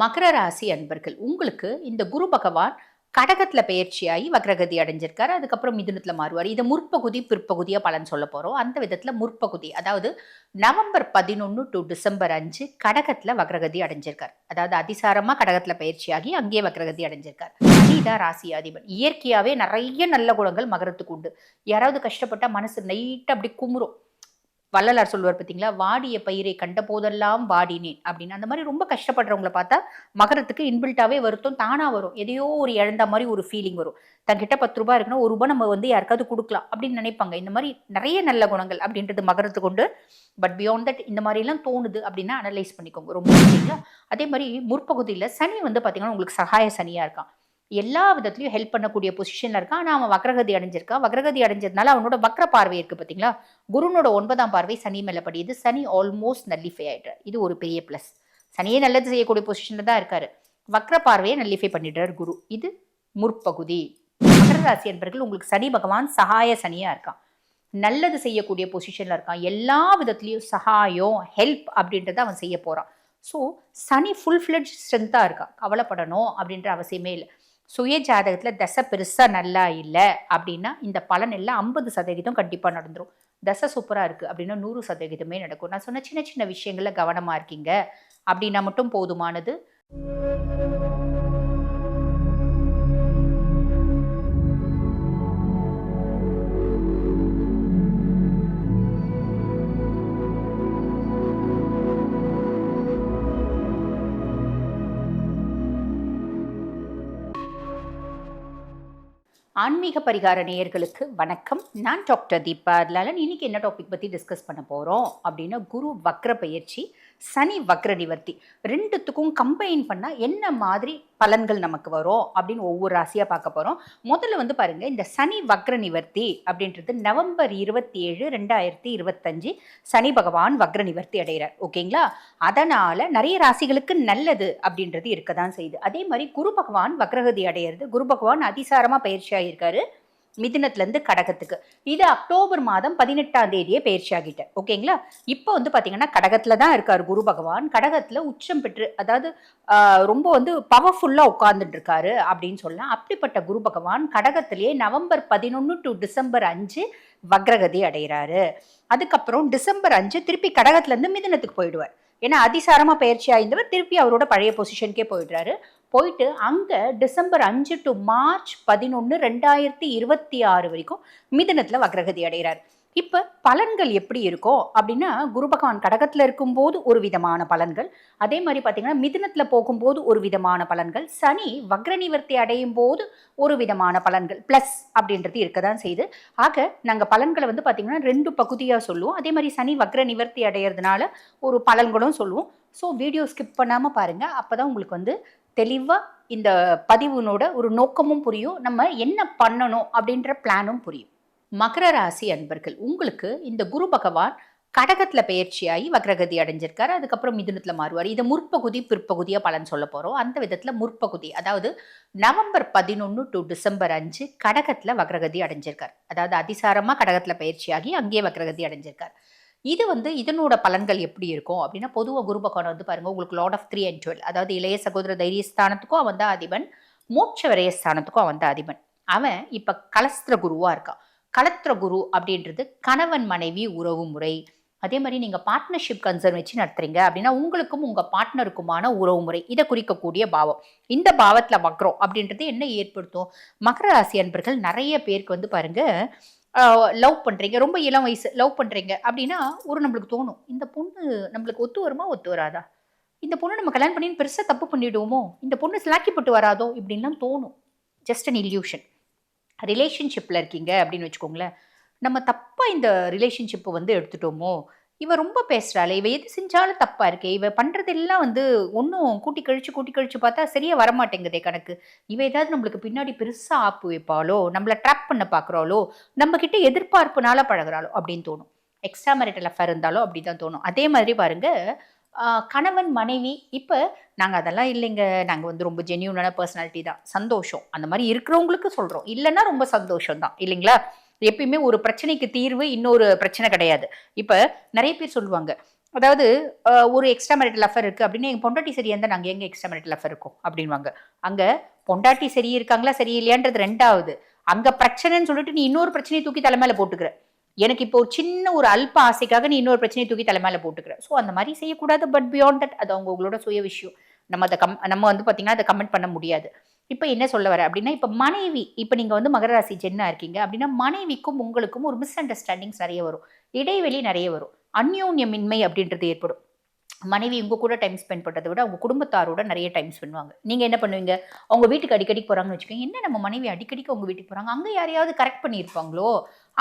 மகர ராசி அன்பர்கள் உங்களுக்கு இந்த குரு பகவான் கடகத்தில் பயிற்சியாகி வக்ரகதி அடைஞ்சிருக்காரு. அதுக்கப்புறம் மிதுனத்தில் மாறுவார். இதை முற்பகுதி பிற்பகுதியாக பலன் சொல்ல போகிறோம் அந்த விதத்தில் முற்பகுதி அதாவது நவம்பர் பதினொன்று டு டிசம்பர் அஞ்சு கடகத்தில் வக்ரகதி அடைஞ்சிருக்கார். அதாவது அதிசாரமாக கடகத்தில் பயிற்சியாகி அங்கேயே வக்ரகதி அடைஞ்சிருக்கார். சனிதான் ராசி அதிபன். இயற்கையாகவே நிறைய நல்ல குணங்கள் மகரத்துக்கு உண்டு. யாராவது கஷ்டப்பட்டால் மனசு நைட்டாக அப்படி குமுறும். வள்ளலார் சொல்லுவார் பார்த்தீங்களா வாடிய பயிரை கண்ட போதெல்லாம் வாடினேன் அப்படின்னு. அந்த மாதிரி ரொம்ப கஷ்டப்படுறவங்கள பார்த்தா மகரத்துக்கு இன்பில்ட்டாவே வருத்தம் தானா வரும். எதையோ ஒரு இழந்த மாதிரி ஒரு ஃபீலிங் வரும். தங்கிட்ட பத்து ரூபாய் இருக்குன்னா ஒரு ரூபாய் நம்ம வந்து யாருக்காவது கொடுக்கலாம் அப்படின்னு நினைப்பாங்க. இந்த மாதிரி நிறைய நல்ல குணங்கள் அப்படின்றது மகரத்துக்கு உண்டு. பட் பியாண்ட் தட் இந்த மாதிரிலாம் தோணுது அப்படின்னா அனலைஸ் பண்ணிக்கோங்க. ரொம்ப அதே மாதிரி முற்பகுதியில் சனி வந்து பார்த்தீங்கன்னா உங்களுக்கு சகாய சனியாக இருக்கான். எல்லா விதத்துலையும் ஹெல்ப் பண்ணக்கூடிய பொசிஷனில் இருக்கான். ஆனால் அவன் வக்ரகதி அடைஞ்சிருக்கான் வக்ரகதி அடைஞ்சதுனால அவனோட வக்ர பார்வை இருக்குது பார்த்தீங்களா குருனோட ஒன்பதாம் பார்வை சனி மேலே படியுது. சனி ஆல்மோஸ்ட் நல்லிஃபை ஆகிடுறார் இது ஒரு பெரிய ப்ளஸ் சனியே நல்லது செய்யக்கூடிய பொசிஷனில் தான் இருக்காரு. வக்ர பார்வையை நல்லிஃபை பண்ணிடுறார் குரு. இது முற்பகுதி. மகர ராசி என்பர்கள் உங்களுக்கு சனி பகவான் சகாய சனியாக இருக்கான். நல்லது செய்யக்கூடிய பொசிஷனில் இருக்கான். எல்லா விதத்துலேயும் சகாயம் ஹெல்ப் அப்படின்றத அவன் செய்ய போகிறான் ஸோ சனி ஃபுல் ஃப்ளெட்ஜ் ஸ்ட்ரென்த்தாக இருக்கான் கவலைப்படணும் அப்படின்ற அவசியமே இல்லை. சுய ஜாதகத்தில் தசை பெருசாக நல்லா இல்லை அப்படின்னா இந்த பலன் எல்லாம் ஐம்பது சதவீதம் கண்டிப்பாக நடந்துடும் தசை சூப்பராக இருக்குது அப்படின்னா நூறு சதவீதமே நடக்கும். நான் சொன்ன சின்ன சின்ன விஷயங்களில் கவனமாக இருக்கீங்க. அப்படின்னா மட்டும் போதுமானது. ஆன்மீக பரிகார நேயர்களுக்கு வணக்கம். நான் டாக்டர் தீபா. அதனால இன்னைக்கு என்ன டாபிக் பற்றி டிஸ்கஸ் பண்ண போகிறோம் அப்படின்னா குரு வக்ர பயிற்சி சனி வக்ர நிவர்த்தி ரெண்டுத்துக்கும் கம்பைன் பண்ணால் என்ன மாதிரி பலன்கள் நமக்கு வரும் அப்படின்னு ஒவ்வொரு ராசியாக பார்க்க போகிறோம் முதல்ல வந்து பாருங்கள் இந்த சனி வக்ர நிவர்த்தி அப்படின்றது நவம்பர் இருபத்தி ஏழு ரெண்டாயிரத்தி இருபத்தஞ்சு சனி பகவான் வக்ர நிவர்த்தி அடைகிறார் ஓகேங்களா? அதனால் நிறைய ராசிகளுக்கு நல்லது அப்படின்றது இருக்க தான் செய்யுது. அதே மாதிரி குரு பகவான் வக்ரகதி அடையிறது குரு பகவான் அதிசாரமாக பயிற்சி இருக்காரு மிதினத்துலேருந்து கடகத்துக்கு. இது அக்டோபர் மாதம் பதினெட்டாம் தேதியே பயிற்சி ஆகிட்டேன் ஓகேங்களா? இப்போ வந்து பார்த்தீங்கன்னா கடகத்தில் தான் இருக்கார் குரு பகவான். கடகத்தில் உச்சம் பெற்று அதாவது ரொம்ப வந்து பவர்ஃபுல்லாக உட்கார்ந்துட்டு இருக்காரு அப்படின்னு சொல்லலாம். அப்படிப்பட்ட குரு பகவான் கடகத்திலேயே நவம்பர் பதினொன்று டு டிசம்பர் அஞ்சு வக்ரகதி அடைகிறாரு. அதுக்கப்புறம் டிசம்பர் அஞ்சு திருப்பி கடகத்துலேருந்து மிதினத்துக்கு போயிடுவார். ஏன்னா அதிசாரமாக பயிற்சி ஆயிருந்தவர் திருப்பி அவரோட பழைய பொசிஷனுக்கே போயிடுறாரு. போயிட்டு அங்கே டிசம்பர் அஞ்சு டு மார்ச் பதினொன்று ரெண்டாயிரத்தி இருபத்தி ஆறு வரைக்கும் மிதனத்தில் வக்ரகதி அடைகிறார். இப்போ பலன்கள் எப்படி இருக்கும் அப்படின்னா குரு பகவான் கடகத்தில் இருக்கும்போது ஒரு விதமான பலன்கள். அதே மாதிரி பார்த்தீங்கன்னா மிதுனத்தில் போகும்போது ஒரு விதமான பலன்கள். சனி வக்ர நிவர்த்தி அடையும் போது ஒரு விதமான பலன்கள். ப்ளஸ் அப்படின்றது இருக்க தான் செய்யுது. ஆக நாங்கள் பலன்களை வந்து பார்த்திங்கன்னா ரெண்டு பகுதியாக சொல்லுவோம். அதே மாதிரி சனி வக்ர நிவர்த்தி அடையிறதுனால ஒரு பலன்களும் சொல்லுவோம். ஸோ வீடியோ ஸ்கிப் பண்ணாமல் பாருங்கள் அப்போ தான் உங்களுக்கு வந்து தெளிவாக இந்த பதிவுனோட ஒரு நோக்கமும் புரியும். நம்ம என்ன பண்ணணும் அப்படின்ற பிளானும் புரியும். மகர ராசி அன்பர்கள் உங்களுக்கு இந்த குரு பகவான் கடகத்தில் பயிற்சியாகி வக்ரகதி அடைஞ்சிருக்காரு. அதுக்கப்புறம் மிதுனத்தில் மாறுவார். இதை முற்பகுதி பிற்பகுதியாக பலன் சொல்ல போகிறோம் அந்த விதத்தில் முற்பகுதி அதாவது நவம்பர் பதினொன்று டு டிசம்பர் அஞ்சு கடகத்தில் வக்ரகதி அடைஞ்சிருக்கார். அதாவது அதிசாரமாக கடகத்தில் பயிற்சியாகி அங்கேயே வக்ரகதி அடைஞ்சிருக்கார். இது வந்து இதனோட பலன்கள் எப்படி இருக்கும்? அப்படின்னா பொதுவாக குரு பகவான் வந்து பாருங்க உங்களுக்கு lord of three and twelve அதாவது இளைய சகோதர தைரியஸ்தானத்துக்கும் அவன் தான் அதிபன் மோட்ச விரயஸ்தானத்துக்கும் அவன் தான் அதிபன். அவன் இப்போ கலஸ்திர குருவாக இருக்கான். கலத்திர குரு அப்படின்றது கணவன் மனைவி உறவு முறை. அதே மாதிரி நீங்கள் பார்ட்னர்ஷிப் கன்சர்ன் வச்சு நடத்துறீங்க அப்படின்னா உங்களுக்கும் உங்கள் பார்ட்னருக்குமான உறவு முறை இதை குறிக்கக்கூடிய பாவம். இந்த பாவத்தில் வக்ரம் அப்படின்றது என்ன ஏற்படுத்தும்? மகர ராசி அன்பர்கள் நிறைய பேருக்கு வந்து பாருங்கள் லவ் பண்ணுறீங்க ரொம்ப இளம் வயசு லவ் பண்ணுறீங்க அப்படின்னா ஒரு நம்மளுக்கு தோணும். இந்த பொண்ணு நம்மளுக்கு ஒத்து வருமா ஒத்து வராதா? இந்த பொண்ணு நம்ம கல்யாணம் பண்ணி பெருசாக தப்பு பண்ணிவிடுவோமோ இந்த பொண்ணு சிலாக்கிப்பட்டு வராதோ? இப்படின்லாம் தோணும். ஜஸ்ட் அன் இல்யூஷன் ரிலேஷன்ஷிப்பில் இருக்கீங்க அப்படின்னு வச்சுக்கோங்களேன். நம்ம தப்பாக இந்த ரிலேஷன்ஷிப்பை வந்து எடுத்துட்டோமோ? இவ ரொம்ப பேசுகிறாளே இவ எது செஞ்சாலும் தப்பாக இருக்கே இவ பண்ணுறதெல்லாம் வந்து ஒன்றும் கூட்டி கழிச்சு கூட்டி கழிச்சு பார்த்தா சரியாக வரமாட்டேங்குதே கணக்கு. இவ ஏதாவது நம்மளுக்கு பின்னாடி பெருசாக ஆப்பு வைப்பாளோ நம்மளை ட்ராப் பண்ண பார்க்குறாளோ நம்மக்கிட்ட எதிர்பார்ப்புனால பழகுறாளோ அப்படின்னு தோணும். எக்ஸ்ட்ரா மேரிட்டல் அஃபேர் இருந்தாலும் அப்படி தான் தோணும். அதே மாதிரி பாருங்க கணவன் மனைவி இப்போ நாங்கள் அதெல்லாம் இல்லைங்க. நாங்கள் வந்து ரொம்ப ஜென்யூனான பர்சனாலிட்டி தான். சந்தோஷம். அந்த மாதிரி இருக்கிறவங்களுக்கு சொல்கிறோம் இல்லைன்னா ரொம்ப சந்தோஷம் தான் இல்லைங்களா? எப்பயுமே ஒரு பிரச்சனைக்கு தீர்வு இன்னொரு பிரச்சனை கிடையாது. இப்போ நிறைய பேர் சொல்லுவாங்க. அதாவது ஒரு எக்ஸ்ட்ரா மேரிட்டல் அஃபர் இருக்குது அப்படின்னு எங்கள் பொண்டாட்டி சரியா இருந்தால் நாங்கள் எங்கே எக்ஸ்ட்ரா மேரிட்டல் அஃபர் இருக்கோம்? அப்படின்வாங்க அங்கே பொண்டாட்டி சரி இருக்காங்களா சரியில்லையான்றது ரெண்டாவது. அங்கே பிரச்சனைன்னு சொல்லிட்டு நீ இன்னொரு பிரச்சனையை தூக்கி தலைமையில போட்டுக்கிற. எனக்கு இப்போ ஒரு சின்ன ஒரு அல்ப ஆசைக்காக நீ இன்னொரு பிரச்சனையை தூக்கி தலைமையில போட்டுக்கிற. ஸோ அந்த மாதிரி செய்யக்கூடாது பட் பியாண்ட் தட் அது அவங்க உங்களோட சுய விஷயம். நம்ம அதை கம் நம்ம வந்து பார்த்தீங்கன்னா அதை கமெண்ட் பண்ண முடியாது. இப்போ என்ன சொல்ல வர அப்படின்னா இப்போ மனைவி இப்போ நீங்கள் வந்து மகர ராசி ஜென்னா இருக்கீங்க அப்படின்னா மனைவிக்கும் உங்களுக்கும் ஒரு மிஸ் அண்டர்ஸ்டாண்டிங்ஸ் நிறைய வரும். இடைவெளி நிறைய வரும். அந்யோன்யமின்மை அப்படின்றது ஏற்படும். மனைவி உங்கள் கூட டைம் ஸ்பெண்ட் பண்ணுறதை விட அவங்க குடும்பத்தாரோட நிறைய டைம் ஸ்பெண்ட் பண்ணுவாங்க. நீங்கள் என்ன பண்ணுவீங்க? அவங்க வீட்டுக்கு அடிக்கடி போகிறாங்கன்னு வச்சுக்கோங்க. என்ன நம்ம மனைவி அடிக்கடிக்கு அவங்க வீட்டுக்கு போகிறாங்க அங்கே யாரையாவது கரெக்ட் பண்ணியிருப்பாங்களோ?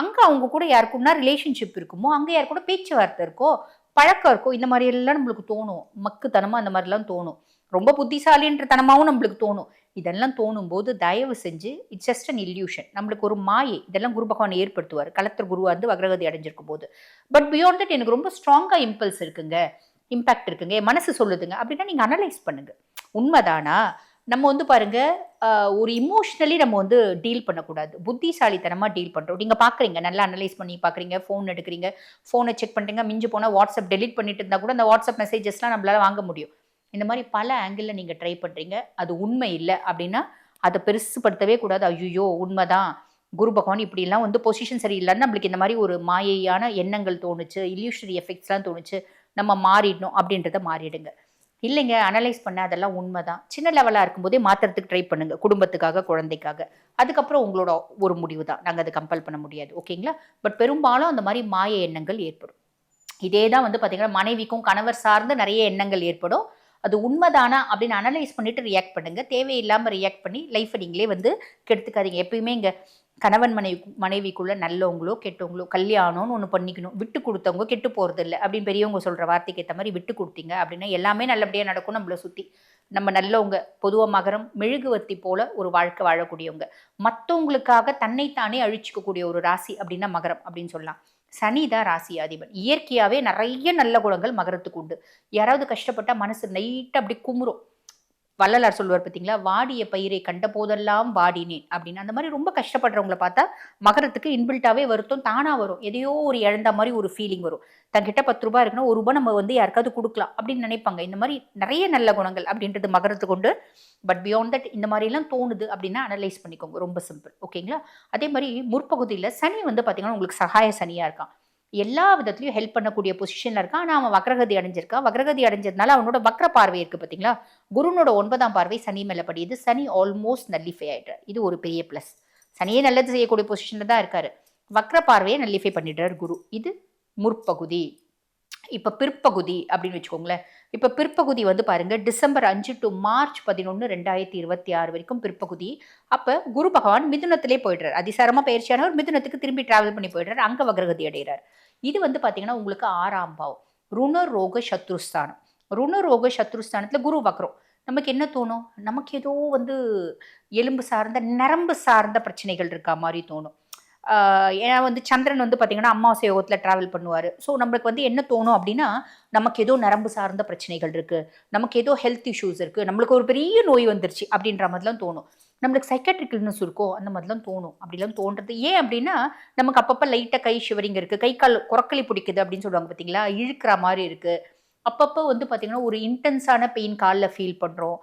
அங்கே அவங்க கூட யாருக்குன்னா ரிலேஷன்ஷிப் இருக்குமோ அங்கே யார் கூட பேச்சுவார்த்தை இருக்கோ பழக்கம் இருக்கோ இந்த மாதிரி எல்லாம் நம்மளுக்கு தோணும். மக்குத்தனமாக அந்த மாதிரிலாம் தோணும். ரொம்ப புத்திசாலின்ற தனமாகவும் நம்மளுக்கு தோணும். இதெல்லாம் தோணும் போது தயவு செஞ்சு இட்ஸ் ஜஸ்ட் அன் இல்யூஷன் நம்மளுக்கு ஒரு மாயை இதெல்லாம் குரு பகவான் ஏற்படுத்துவார். கலத்தர் குருவாக வந்து வக்ரகதி அடைஞ்சிருக்கும் போது பட் பியாண்ட் தட் எனக்கு ரொம்ப ஸ்ட்ராங்காக இம்பல்ஸ் இருக்குங்க. இம்பாக்ட் இருக்குங்க. என் மனசு சொல்லுதுங்க. அப்படின்னா நீங்கள் அனலைஸ் பண்ணுங்க. உண்மைதானா? நம்ம வந்து பாருங்க ஒரு இமோஷ்னலி நம்ம வந்து டீல் பண்ணக்கூடாது. புத்திசாலித்தனமாக டீல் பண்ணுறோம் நீங்கள் பார்க்குறீங்க நல்லா அனலைஸ் பண்ணி பார்க்குறீங்க ஃபோன் எடுக்கிறீங்க ஃபோனை செக் பண்ணுறீங்க மிஞ்சு போனால் வாட்ஸ்அப் டெலிட் பண்ணிட்டு இருந்தால் கூட அந்த வாட்ஸ்அப் மெசேஜஸ்லாம் நம்மளால வாங்க முடியும். இந்த மாதிரி பல ஆங்கிளில் நீங்கள் ட்ரை பண்ணுறீங்க அது உண்மை இல்லை அப்படின்னா அதை பெருசுப்படுத்தவே கூடாது. ஐயோ உண்மைதான். குரு பகவான் இப்படிலாம் வந்து பொசிஷன் சரியில்லைன்னு நம்மளுக்கு இந்த மாதிரி ஒரு மாயையான எண்ணங்கள் தோணுச்சு இல்யூஷனரி எஃபெக்ட்ஸ்லாம் தோணுச்சு நம்ம மாறிடணும் அப்படின்றத மாறிடுங்க. இல்லைங்க அனலைஸ் பண்ண அதெல்லாம் உண்மை தான் சின்ன லெவலாக இருக்கும்போதே மாத்திரத்துக்கு ட்ரை பண்ணுங்கள் குடும்பத்துக்காக குழந்தைக்காக. அதுக்கப்புறம் உங்களோட ஒரு முடிவு தான் நாங்கள் அதை கம்பல் பண்ண முடியாது. ஓகேங்களா? பட் பெரும்பாலும் அந்த மாதிரி மாய எண்ணங்கள் ஏற்படும். இதே தான் வந்து பார்த்திங்கன்னா மனைவிக்கும் கணவர் சார்ந்து நிறைய எண்ணங்கள் ஏற்படும். அது உண்மைதானா அப்படின்னு அனலைஸ் பண்ணிட்டு ரியாக்ட் பண்ணுங்கள் தேவையில்லாமல் ரியாக்ட் பண்ணி லைஃப்பை நீங்களே வந்து கெடுத்துக்காதீங்க. எப்பயுமே இங்கே கணவன் மனைவி மனைவிக்குள்ளே நல்லவங்களோ கெட்டவங்களோ கல்யாணம்னு ஒன்று பண்ணிக்கணும். விட்டு கொடுத்தவங்க கெட்டு போகிறது இல்லை அப்படின்னு பெரியவங்க சொல்கிற வார்த்தைக்கு ஏற்ற மாதிரி விட்டு கொடுத்தீங்க அப்படின்னா எல்லாமே நல்லபடியாக நடக்கும் நம்மளை சுற்றி நம்ம நல்லவங்க பொதுவாக மகரம் மெழுகுவர்த்தி போல ஒரு வாழ்க்கை வாழக்கூடியவங்க. மற்றவங்களுக்காக தன்னைத்தானே அழிச்சிக்கக்கூடிய ஒரு ராசி அப்படின்னா மகரம் அப்படின்னு சொல்லலாம். சனி தான் ராசி அதிபன். இயற்கையாகவே நிறைய நல்ல குணங்கள் மகரத்துக்கு உண்டு. யாராவது கஷ்டப்பட்டால் மனசு நைட்டாக அப்படி குமுறும். வள்ளலார் சொல்லுவார் பார்த்தீங்களா வாடிய பயிரை கண்ட போதெல்லாம் வாடினேன் அப்படின்னு. அந்த மாதிரி ரொம்ப கஷ்டப்படுறவங்கள பார்த்தா மகரத்துக்கு இன்பில்ட்டாவே வருத்தம் தானா வரும். எதையோ ஒரு இழந்த மாதிரி ஒரு ஃபீலிங் வரும். தங்கிட்ட பத்து ரூபாய் இருக்குன்னா ஒரு ரூபாய் நம்ம வந்து யாருக்காவது கொடுக்கலாம் அப்படின்னு நினைப்பாங்க. இந்த மாதிரி நிறைய நல்ல குணங்கள் அப்படின்றது மகரத்துக்கு உண்டு பட் பியாண்ட் தட் இந்த மாதிரிலாம் தோணுது அப்படின்னா அனலைஸ் பண்ணிக்கோங்க. ரொம்ப சிம்பிள் ஓகேங்களா அதே மாதிரி முற்பகுதியில் சனி வந்து பார்த்தீங்கன்னா உங்களுக்கு சகாய சனியாக இருக்கான். எல்லா விதத்துலையும் ஹெல்ப் பண்ணக்கூடிய பொசிஷனில் இருக்கான். ஆனால் அவன் வக்ரகதி அடைஞ்சிருக்கான் வக்ரகதி அடைஞ்சதுனால அவனோட வக்ர பார்வை இருக்குது பார்த்தீங்களா குருனோட ஒன்பதாம் பார்வை சனி மேலே படியுது. சனி ஆல்மோஸ்ட் நல்லிஃபை ஆகிடுறார் இது ஒரு பெரிய ப்ளஸ் சனியே நல்லது செய்யக்கூடிய பொசிஷனில் தான் இருக்கார். வக்ர பார்வையை நல்லிஃபை பண்ணிடுறார் குரு. இது முற்பகுதி. இப்போ பிற்பகுதி அப்படின்னு வச்சுக்கோங்களேன். இப்போ பிற்பகுதி வந்து பாருங்க டிசம்பர் அஞ்சு டு மார்ச் பதினொன்று ரெண்டாயிரத்தி இருபத்தி ஆறு வரைக்கும் பிற்பகுதி. அப்போ குரு பகவான் மிதுனத்திலே போயிடுறார். அதிசாரமாக பயிற்சியானவர் மிதுனத்துக்கு திரும்பி டிராவல் பண்ணி போயிடுறார் அங்கே வக்ரகதி அடைகிறார். இது வந்து பார்த்தீங்கன்னா உங்களுக்கு ஆறாம் பாவம். ருண ரோக சத்ருஸ்தானம். ருண ரோக சத்ருஸ்தானத்தில் குரு வக்ரம். நமக்கு என்ன தோணும்? நமக்கு ஏதோ வந்து எலும்பு சார்ந்த நரம்பு சார்ந்த பிரச்சனைகள் இருக்கா மாதிரி தோணும். ஏன்னா வந்து சந்திரன் வந்து பார்த்தீங்கன்னா அமாவாசை யோகத்தில் ட்ராவல் பண்ணுவார். ஸோ நம்மளுக்கு வந்து என்ன தோணும் அப்படின்னா நமக்கு ஏதோ நரம்பு சார்ந்த பிரச்சனைகள் இருக்குது நமக்கு ஏதோ ஹெல்த் இஷ்யூஸ் இருக்குது நம்மளுக்கு ஒரு பெரிய நோய் வந்துருச்சு அப்படின்ற மாதிரிலாம் தோணும். நம்மளுக்கு சைக்காட்ரிக்கல்னஸ் இருக்கோ அந்த மாதிரிலாம் தோணும். அப்படிலாம் தோன்றது ஏன் அப்படின்னா நமக்கு அப்பப்போ லைட்டாக கை ஷிவரிங் இருக்குது கை கால் குரக்கலி பிடிக்குது அப்படின்னு சொல்லுவாங்க பார்த்தீங்களா இழுக்கிற மாதிரி இருக்குது அப்பப்போ வந்து பார்த்திங்கன்னா ஒரு இன்டென்ஸான பெயின் காலில் ஃபீல் பண்ணுறோம்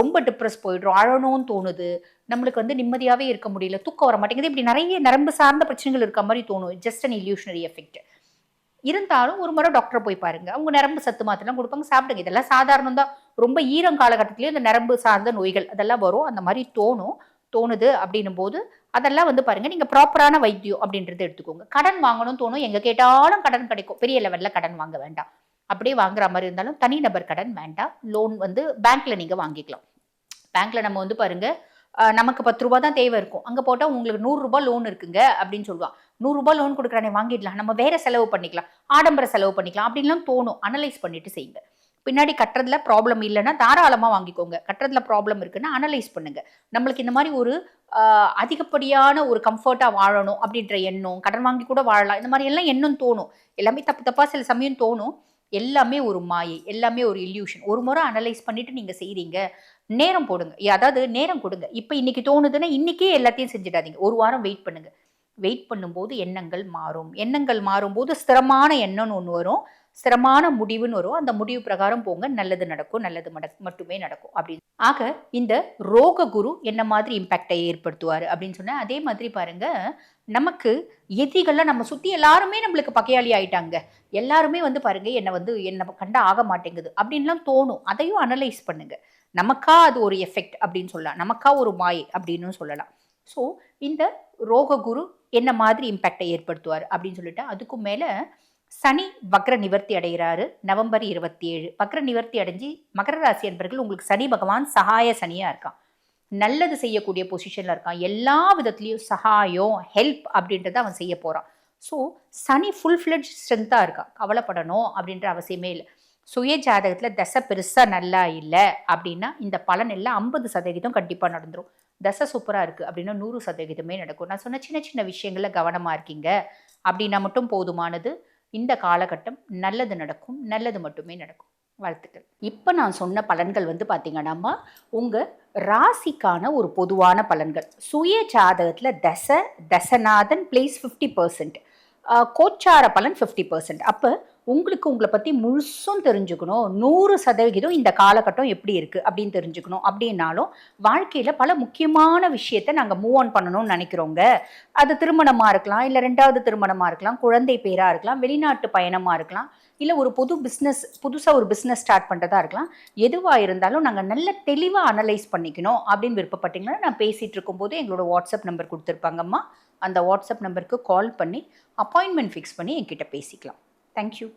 ரொம்ப டிப்ரெஸ் போயிடுறோம். அழணும்னு தோணுது. நம்மளுக்கு வந்து நிம்மதியாகவே இருக்க முடியல. தூக்கம் வர மாட்டேங்குது. இப்படி நிறைய நரம்பு சார்ந்த பிரச்சனைகள் இருக்க மாதிரி தோணும். ஜஸ்ட் அன் இல்யூஷனரி எஃபெக்ட் இருந்தாலும் ஒரு முறை டாக்டரை போய் பாருங்க. அவங்க நரம்பு சத்து மாத்திரம் கொடுப்பாங்க சாப்பிடுங்க. இதெல்லாம் சாதாரணம் தான். ரொம்ப ஈரம் காலகட்டத்திலேயே இந்த நரம்பு சார்ந்த நோய்கள் அதெல்லாம் வரும். அந்த மாதிரி தோணும். தோணுது அப்படின்னும் போது அதெல்லாம் வந்து பாருங்க. நீங்க ப்ராப்பரான வைத்தியம் அப்படின்றத எடுத்துக்கோங்க. கடன் வாங்கணும்னு தோணும். எங்க கேட்டாலும் கடன் கிடைக்கும். பெரிய லெவல்ல கடன் வாங்க வேண்டாம். அப்படியே வாங்குற மாதிரி இருந்தாலும் தனிநபர் கடன் வேண்டாம். லோன் வந்து பேங்க்ல நீங்க வாங்கிக்கலாம். பேங்க்ல நம்ம வந்து பாருங்க நமக்கு பத்து ரூபா தான் தேவை இருக்கும். அங்கே போட்டால் உங்களுக்கு நூறுரூபா லோன் இருக்குங்க அப்படின்னு சொல்லுவான். நூறுரூபா லோன் கொடுக்குறானே வாங்கிடலாம். நம்ம வேற செலவு பண்ணிக்கலாம். ஆடம்பர செலவு பண்ணிக்கலாம். அப்படின்லாம் தோணும். அனலைஸ் பண்ணிட்டு செய்யுங்க. பின்னாடி கட்டுறதுல ப்ராப்ளம் இல்லைன்னா தாராளமாக வாங்கிக்கோங்க. கட்டுறதுல ப்ராப்ளம் இருக்குன்னா அனலைஸ் பண்ணுங்க. நம்மளுக்கு இந்த மாதிரி ஒரு அதிகப்படியான ஒரு கம்ஃபர்ட்டாக வாழணும் அப்படின்ற எண்ணம் கடன் வாங்கி கூட வாழலாம். இந்த மாதிரி எல்லாம் எண்ணம் தோணும். எல்லாமே தப்பு தப்பாக சில சமயம் தோணும். எல்லாமே ஒரு மாயை எல்லாமே ஒரு இல்யூஷன் ஒரு முறை அனலைஸ் பண்ணிட்டு நீங்க செய்றீங்க நேரம் போடுங்க. ஏ, அதாவது நேரம் கொடுங்க. இப்போ இன்னைக்கு தோணுதுன்னா இன்னைக்கே எல்லாத்தையும் செஞ்சிடாதீங்க. ஒரு வாரம் வெயிட் பண்ணுங்க. வெயிட் பண்ணும்போது எண்ணங்கள் மாறும். எண்ணங்கள் மாறும்போது ஸ்திரமான எண்ணம்னு ஒன்று வரும். சிரமான முடிவுன்னு வரும். அந்த முடிவு பிரகாரம் போங்க. நல்லது நடக்கும். நல்லது மட்டுமே நடக்கும். அப்படின்னு. ஆக இந்த ரோக குரு என்ன மாதிரி இம்பேக்டை ஏற்படுத்துவார் அப்படின்னு சொன்னால் அதே மாதிரி பாருங்க. நமக்கு எதிரிகள்லாம் நம்ம சுற்றி எல்லாருமே நம்மளுக்கு பகையாளி ஆயிட்டாங்க. எல்லாருமே வந்து பாருங்க என்னை வந்து என்னை கண்டா ஆக மாட்டேங்குது அப்படின்லாம் தோணும். அதையும் அனலைஸ் பண்ணுங்க. நமக்கா அது ஒரு எஃபெக்ட் அப்படின்னு சொல்லலாம். நமக்கா ஒரு மாயை அப்படின்னு சொல்லலாம். ஸோ இந்த ரோக குரு என்ன மாதிரி இம்பேக்டை ஏற்படுத்துவார் அப்படின்னு சொல்லிட்டு அதுக்கும் மேலே சனி வக்ர நிவர்த்தி அடைகிறாரு நவம்பர் இருபத்தி ஏழு வக்ர நிவர்த்தி அடைஞ்சு மகர ராசி என்பர்கள் உங்களுக்கு சனி பகவான் சகாய சனியாக இருக்கான். நல்லது செய்யக்கூடிய பொசிஷனில் இருக்கான். எல்லா விதத்துலேயும் சகாயம் ஹெல்ப் அப்படின்றத அவன் செய்ய போகிறான் ஸோ சனி ஃபுல் ஃப்ளெட்ஜ் ஸ்ட்ரென்த்தாக இருக்கான். கவலைப்படணும் அப்படின்ற அவசியமே இல்லை. சுய ஜாதகத்தில் தசை பெருசாக நல்லா இல்லை அப்படின்னா இந்த பலன் எல்லாம் ஐம்பது சதவீதம் கண்டிப்பாக நடந்துடும் தசை சூப்பராக இருக்குது அப்படின்னா நூறு சதவீதமே நடக்கும். நான் சொன்ன சின்ன சின்ன விஷயங்களில் கவனமாக இருக்கீங்க. அப்படின்னா மட்டும் போதுமானது. இந்த காலகட்டம் நல்லது நடக்கும் நல்லது மட்டுமே நடக்கும். வாழ்த்துக்கள். இப்போ நான் சொன்ன பலன்கள் வந்து பார்த்தீங்கன்னா உங்கள் ராசிக்கான ஒரு பொதுவான பலன்கள். சுய ஜாதகத்தில் தச தசநாதன் பிளேஸ் ஃபிஃப்டி பர்சன்ட் கோச்சார பலன் ஃபிஃப்டி பர்சன்ட் அப்போ உங்களுக்கு உங்களை பற்றி முழுசும் தெரிஞ்சுக்கணும். நூறு சதவிகிதம் இந்த காலகட்டம் எப்படி இருக்குது அப்படின்னு தெரிஞ்சுக்கணும். அப்படின்னாலும் வாழ்க்கையில் பல முக்கியமான விஷயத்தை நாங்கள் மூவ் ஆன் பண்ணணும்னு நினைக்கிறோங்க அது திருமணமாக இருக்கலாம் இல்லை ரெண்டாவது திருமணமாக இருக்கலாம் குழந்தை பேராக இருக்கலாம் வெளிநாட்டு பயணமாக இருக்கலாம் இல்லை ஒரு புது பிஸ்னஸ் புதுசாக ஒரு பிஸ்னஸ் ஸ்டார்ட் பண்ணுறதா இருக்கலாம் எதுவாக இருந்தாலும் நாங்கள் நல்ல தெளிவாக அனலைஸ் பண்ணிக்கணும் அப்படின்னு விருப்பப்பட்டீங்கன்னா நான் பேசிகிட்டு இருக்கும்போது எங்களோட வாட்ஸ்அப் நம்பர் கொடுத்துருப்பாங்கம்மா. அந்த வாட்ஸ்அப் நம்பருக்கு கால் பண்ணி அப்பாயின்மெண்ட் ஃபிக்ஸ் பண்ணி என்கிட்ட பேசிக்கலாம். Thank you.